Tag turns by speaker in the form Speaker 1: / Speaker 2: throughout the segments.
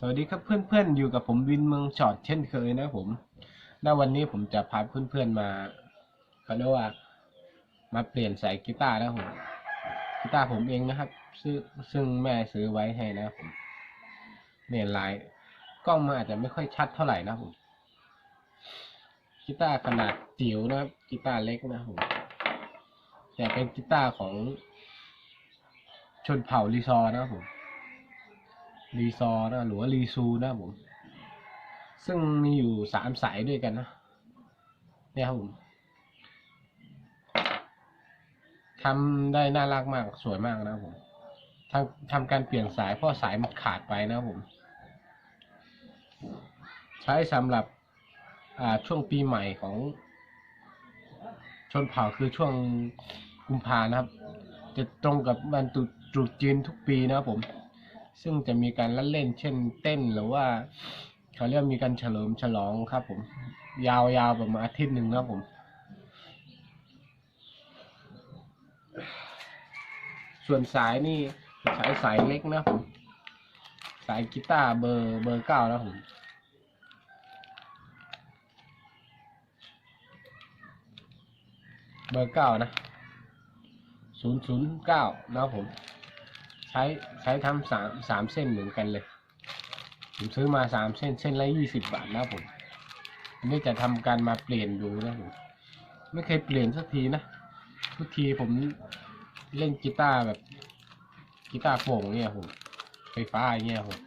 Speaker 1: สวัสดีครับเพื่อนๆ อยู่กับผมวินเมืองช็อตเช่นเคยนะผมณวันนี้ผมจะพาเพื่อนๆมาเขาเรียกว่า มาเปลี่ยนสายกีตาร์นะผมกีตาร์ผมเองนะครับ ซึ่งซึ่งแม่ซื้อไว้ให้นะผมเนี่ยลายกล้องมันอาจจะไม่ค่อยชัดเท่าไหร่นะผมกีตาร์ขนาดจิ๋วนะครับกีตาร์เล็กนะผมแต่เป็นกีตาร์ของชนเผ่ารีซอนะครับผม รีซอนะหรือว่ารีซูนะผมซึ่งมีอยู่สามสายด้วยกันนะเนี่ยครับผมทำได้น่ารักมากสวยมากนะครับผมทำทำการเปลี่ยนสายเพราะสายมันขาดไปนะครับผม ใช้สำหรับอ่าช่วงปีใหม่ของ ชนเผ่าคือช่วงกุมภานะครับ จะตรงกับวันตุตรุษจีนทุกปีนะครับผม ซึ่งจะมีการละเล่นเช่นเต้นหรือว่าเขาเรียกมีการเฉลิมฉลองครับ ผม ยาวๆประมาณอาทิตย์หนึ่งนะครับผมส่วนสายนี่สายสายเล็กนะผมสายกีตาร์เบอร์เบอร์เก้านะผมเบอร์เก้านะศูนย์ศูนย์เก้านะผม ช้ใช้ทำสามสามเส้นเหมือนกันเลย ผมซื้อมาสามเส้นเส้นละยี่สิบบาทนะผมอันนี้จะทำการมาเปลี่ยนดูนะผมไม่เคยเปลี่ยนสักทีนะทุกทีผมเล่นกีตาร์แบบกีตาร์โป่งเนี่ยผมไฟฟ้าอย่างเงี้ยผม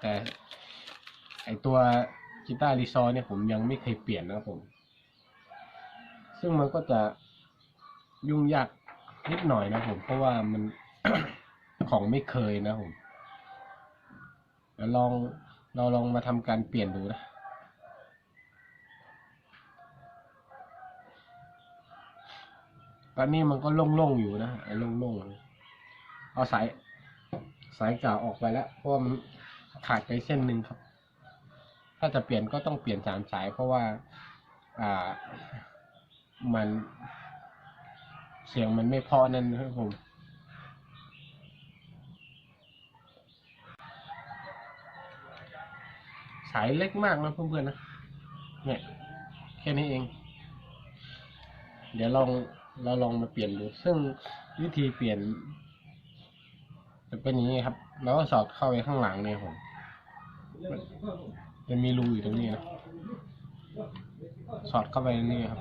Speaker 1: แต่ไอตัวกีตาร์รีซอเนี่ยผมยังไม่เคยเปลี่ยนนะผม ซึ่งมันก็จะยุ่งยากนิดหน่อยนะผม เพราะว่ามัน ของไม่เคยนะผมเดี๋ยวลองเราลองมาทำการเปลี่ยนดูนะตอนนี้มันก็โล่งๆอยู่นะโล่งๆเอาสายสายเก่าออกไปแล้ว เพราะมันขาดไปเส้นหนึ่งครับ ถ้าจะเปลี่ยนก็ต้องเปลี่ยนสามสาย เพราะว่า อ่า มัน เสียงมันไม่พอนั่นนะครับผม สายเล็กมากนะเพื่อนๆนะ เนี่ย แค่นี้เอง เดี๋ยวลองเราลองมาเปลี่ยนดู ซึ่งวิธีเปลี่ยน จะเป็นอย่างนี้ครับ เราก็สอดเข้าไปข้างหลังเนี่ยผมจะมีรูอยู่ตรงนี้นะ สอดเข้าไปนนี่ครับ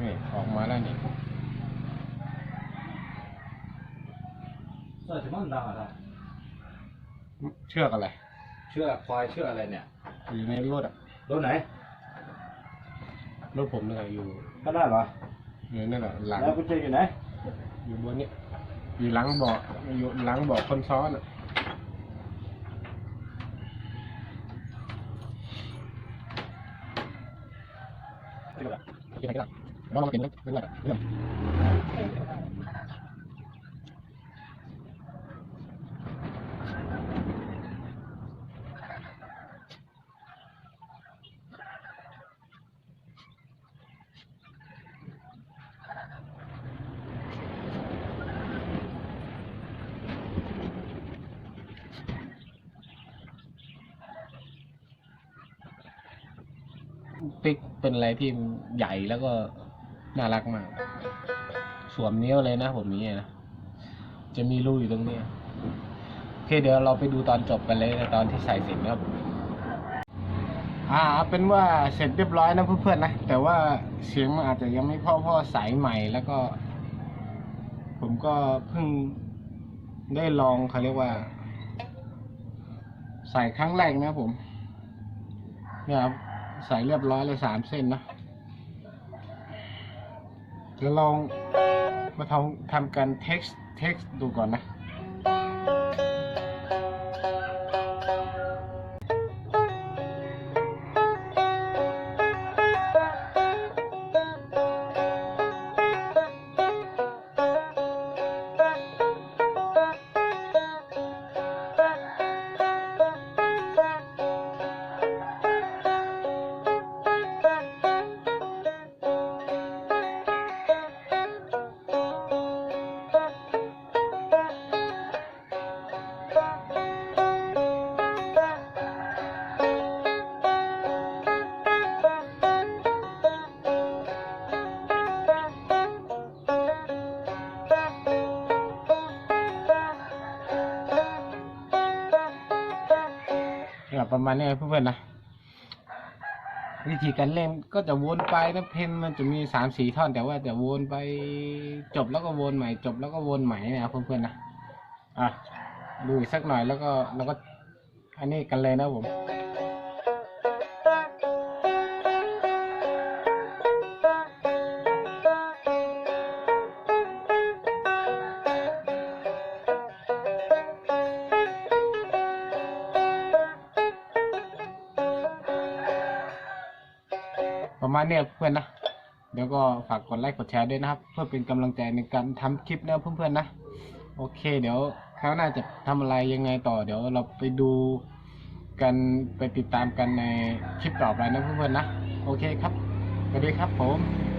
Speaker 1: นี่ออกมาแล้วเนี่
Speaker 2: เสื้อ ถึงมันดังอะ
Speaker 1: เชือกอะไร
Speaker 2: เชือกควายเชือกอะไรเนี่ย
Speaker 1: อยู่ในรถอะ
Speaker 2: รถไหน
Speaker 1: รถผมเนี่ยอยู่
Speaker 2: ก็ได้เหรอ
Speaker 1: อยู่นั่นแหละหลัง
Speaker 2: แล้วกุญแจอยู่ไหน
Speaker 1: อยู่บนนี้อยู่หลังเบาะอยู่หลังเบาะคนซ้อนอะลองมาเปลี่ยนเป็นไรเรื่อง ปิกเป็นอะไรที่ใหญ่แล้วก็น่ารักมาก สวมนิ้วเลยนะผมนี้นะ จะมีรูอยู่ตรงนี้โอเคเดี๋ยวเราไปดูตอนจบกันเลยตอนที่ใส่เสร็จนะครับอ่าเป็นว่าเสร็จเรียบร้อยนะเพื่อนๆนะ แต่ว่าเสียงมันอาจจะยังไม่พ่อพราะสายใหม่แล้วก็ ผมก็เพิ่งได้ลองเขาเรียกว่า ใส่ครั้งแรกนะผมเนี่ยครับ ใส่เรียบร้อยเลยสามเส้นนะเดี๋ยวลองมาทำทำการเท็กซ์เท็กซ์ดูก่อนนะ ประมาณนี้เพื่อนๆนะวิธีการเล่นก็จะวนไปนะเพนมันจะมีสามสี่ท่อน แต่ว่าจะวนไปจบแล้วก็วนใหม่ จบแล้วก็วนใหม่นะครับเพื่อนๆนะอะดูอีกสักหน่อยแล้วก็แล้วก็ อันนี้กันเลยนะผม ประมาณเนี้ยเพื่อนนะ เดี๋ยวก็ฝากกดไลค์กดแชร์ด้วยนะครับ เพื่อเป็นกำลังใจในการทำคลิปนะเพื่อนๆนะ โอเค เดี๋ยวคราวหน้าจะทำอะไรยังไงต่อ เดี๋ยวเราไปดูกันไปติดตามกันในคลิปต่อไปนะเพื่อนๆนะ โอเคครับสวัสดีครับผม